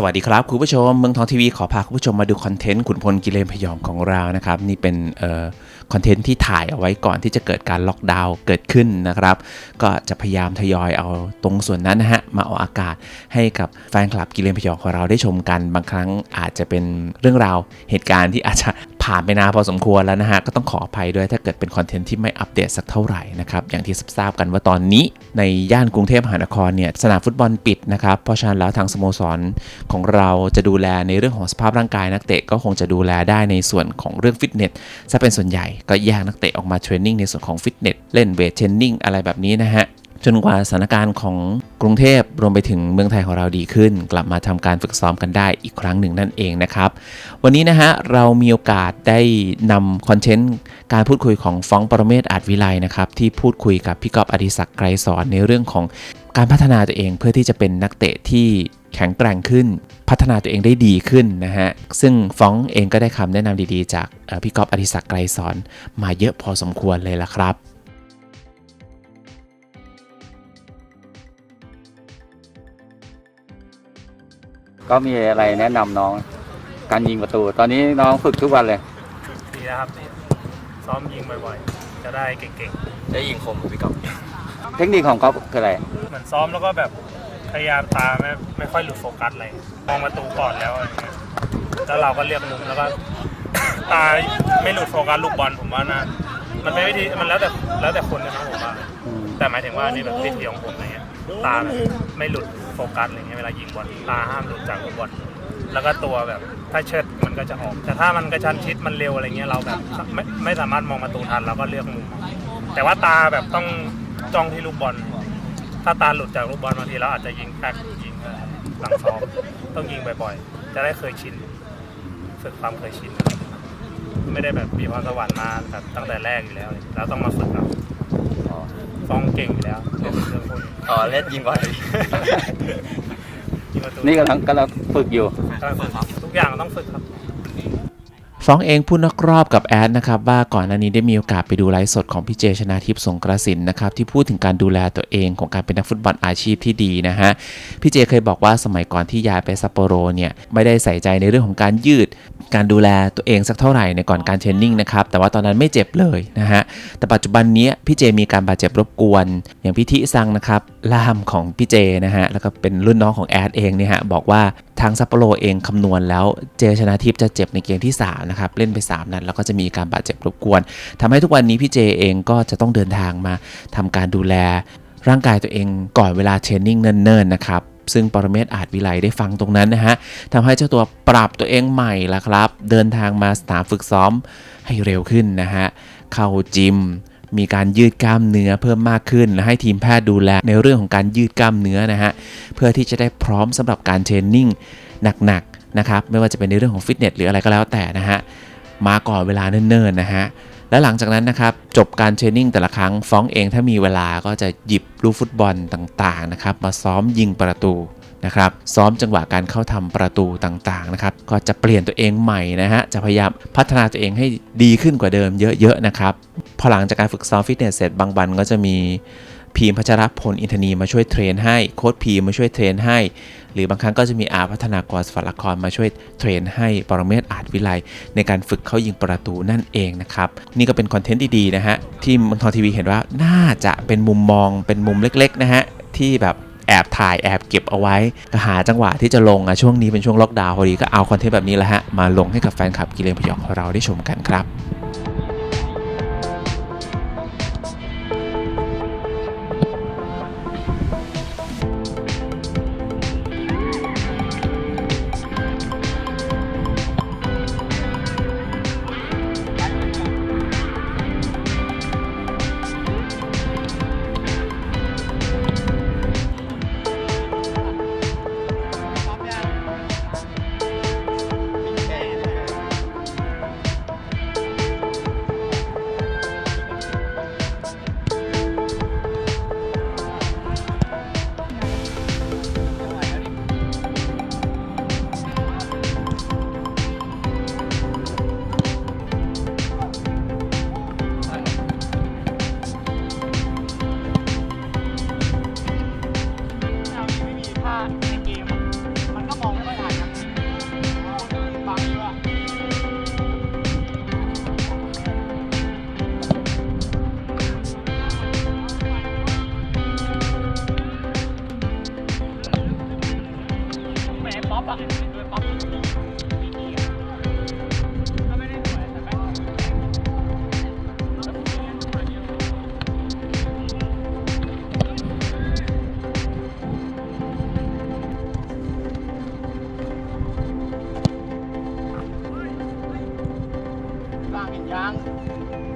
สวัสดีครับคุณผู้ชม เมืองทองทีวีขอพาคุณผู้ชมมาดูคอนเทนต์ขุนพลกิเลนพยองของเรานะครับ นี่เป็นคอนเทนต์ที่ถ่ายเอาไว้ก่อนที่จะเกิดการล็อกดาวน์เกิดขึ้นนะครับ ก็จะพยายามทยอยเอาตรงส่วนนั้นนะฮะมาออกอากาศให้กับแฟนคลับกิเลนพยองของเราได้ชมกันบางครั้งอาจจะเป็นเรื่องราวเหตุการณ์ที่อาจจะ ผ่านไปนานพอสมควรแล้วนะฮะ ก็ต้องขออภัยด้วยถ้าเกิดเป็นคอนเทนต์ที่ไม่อัปเดตสักเท่าไหร่นะครับ อย่างที่ทราบกันว่าตอนนี้ในย่านกรุงเทพมหานครเนี่ยสนามฟุตบอลปิดนะครับ เพราะฉะนั้นแล้วทางสโมสรของเราจะดูแลในเรื่องของสภาพร่างกายนักเตะก็คงจะดูแลได้ในส่วนของเรื่องฟิตเนสซะเป็นส่วนใหญ่ก็แยกนักเตะออกมาเทรนนิ่งในส่วนของฟิตเนสเล่นเวทเทรนนิ่งอะไรแบบนี้นะฮะ จนกว่าสถานการณ์ของกรุงเทพรวมไปถึงเมืองไทยของเราดีขึ้น กลับมาทำการฝึกซ้อมกันได้อีกครั้งหนึ่งนั่นเองนะครับ วันนี้นะฮะเรามีโอกาสได้นำคอนเทนต์การพูดคุยของฟ้องปรเมศอาจวิไลนะครับที่พูดคุยกับพี่กอบอดิศักดิ์ไกรสอนในเรื่องของการพัฒนาตัวเองเพื่อที่จะเป็นนักเตะที่แข็งแกร่งขึ้น พัฒนาตัวเองได้ดีขึ้นนะฮะ ซึ่งฟ้องเองก็ได้คำแนะนำดีๆ จากพี่กอบอดิศักดิ์ไกรสอนมาเยอะพอสมควรเลยละครับ ก็มีอะไรแนะนำน้องการยิงประตู ตอนนี้น้องฝึกทุกวันเลยดีนะครับดีซ้อมยิงบ่อยๆ จะได้เก่งได้ยิงคมพี่ก๊อฟเทคนิคของเขาคืออะไรๆเหมือนซ้อมแล้วก็แบบพยายามตาไม่ไม่ค่อยหลุดโฟกัสอะไรมองประตูก่อนแล้วอะไรเงี้ยแล้วเราก็เรียกมุมแล้วก็ตาไม่หลุดโฟกัสลูกบอลผมว่าน่ามันเป็นวิธีมันแล้วแต่แล้วแต่คนนะครับผมว่าแต่หมายถึงว่านี่แบบวิธีของผมอะไรเงี้ย ตาแบบไม่หลุดโฟกัสอะไรเงี้ยเวลายิงบอลตาห้ามหลุดจากลูกบอลแล้วก็ตัวแบบถ้าเชิดมันก็จะออก แต่ถ้ามันกระชั้นชิดมันเร็วอะไรเงี้ยเราแบบไม่ไม่สามารถมองประตูทันเราก็เลือกมุมแต่ว่าตาแบบต้องจ้องที่ลูกบอล ถ้าตาหลุดจากลูกบอลบางทีเราอาจจะยิงแป๊กยิงหลังซ้อมต้องยิงบ่อยๆ จะได้เคยชินฝึกความเคยชิน ไม่ได้แบบมีพรสวรรค์มาแบบตั้งแต่แรกอยู่แล้วเราต้องมาฝึกเอา ฟ้องเก่งอยู่แล้วเรื่องเรื่องพวกนี้อ๋อเล่นยิงบอลยิงประตูนี่กำลังกำลังฝึกอยู่ กำลังฝึกทุกอย่างต้องฝึกครับ ฟ้องเองพูดนอกรอบกับแอดนะครับว่าก่อนหน้านี้ได้มีโอกาสไปดูไลฟ์สดของพี่เจชนาทิพย์สงกระสินนะครับที่พูดถึงการดูแลตัวเองของการเป็นนักฟุตบอลอาชีพที่ดีนะฮะพี่เจเคยบอกว่าสมัยก่อนที่ย้ายไปซัปโปโรเนี่ยไม่ได้ใส่ใจในเรื่องของการยืด การดูแลตัวเองสักเท่าไหร่ในก่อนการเทรนนิ่งนะครับ แต่ว่าตอนนั้นไม่เจ็บเลยนะฮะ แต่ปัจจุบันเนี้ยพี่เจมีการบาดเจ็บรบกวน อย่างพี่ทิซังนะครับ ล่ามของพี่เจนะฮะ แล้วก็เป็นรุ่นน้องของแอดเองเนี่ยฮะ บอกว่าทางซัปโปโรเองคำนวณแล้วเจชนาทิพย์จะเจ็บในเกมที่ 3 นะครับ เล่นไป 3 นัดแล้วก็จะมีการบาดเจ็บรบกวนทำให้ทุกวันนี้พี่เจเองก็จะต้องเดินทางมาทำการดูแลร่างกายตัวเองก่อนเวลาเทรนนิ่งเนิ่นๆนะครับ ซึ่งปรเมศอาจวิไลได้ฟังตรงนั้นนะฮะทำให้เจ้าตัวปรับตัวเองใหม่ละครับ เดินทางมาสนามฝึกซ้อมให้เร็วขึ้นนะฮะเข้าจิมมีการยืดกล้ามเนื้อเพิ่มมากขึ้นและให้ทีมแพทย์ดูแลในเรื่องของการยืดกล้ามเนื้อนะฮะเพื่อที่จะได้พร้อมสำหรับการเทรนนิ่งหนักๆนะครับไม่ว่าจะเป็นในเรื่องของฟิตเนสหรืออะไรก็แล้วแต่นะฮะมาก่อนเวลาเนิ่นๆนะฮะ และหลังจากนั้นนะครับ จบการเทรนนิ่งแต่ละครั้งฟ้องเองถ้ามีเวลาก็จะหยิบลูกฟุตบอลต่างๆนะครับมาซ้อมยิงประตูนะครับซ้อมจังหวะการเข้าทำประตูต่างๆนะครับก็จะเปลี่ยนตัวเองใหม่นะฮะจะพยายามพัฒนาตัวเองให้ดีขึ้นกว่าเดิมเยอะๆนะครับพอหลังจากการฝึกซ้อมฟิตเนสเสร็จบางวันก็จะมี พีมพัชรพลอินทนีมาช่วยเทรนให้โค้ชพีมมาช่วยเทรนให้ หรือบางครั้งก็จะมีอาพัฒนากรสฝัลละครมาช่วยเทรนให้ปรเมศอาจวิไลในการฝึกเข้ายิงประตูนั่นเองนะครับนี่ก็เป็นคอนเทนต์ดีๆนะฮะที่มืองทองทีวีเห็นว่าน่าจะเป็นมุมมองเป็นมุมเล็กๆนะฮะที่แบบแอบถ่ายแอบเก็บเอาไว้ก็หาจังหวะที่จะลงอะช่วงนี้เป็นช่วงล็อกดาวน์พอดีก็เอาคอนเทนต์แบบนี้แหละฮะมาลงให้กับแฟนคลับกิเลนพยองของเราได้ชมกันครับ Kiên Giang.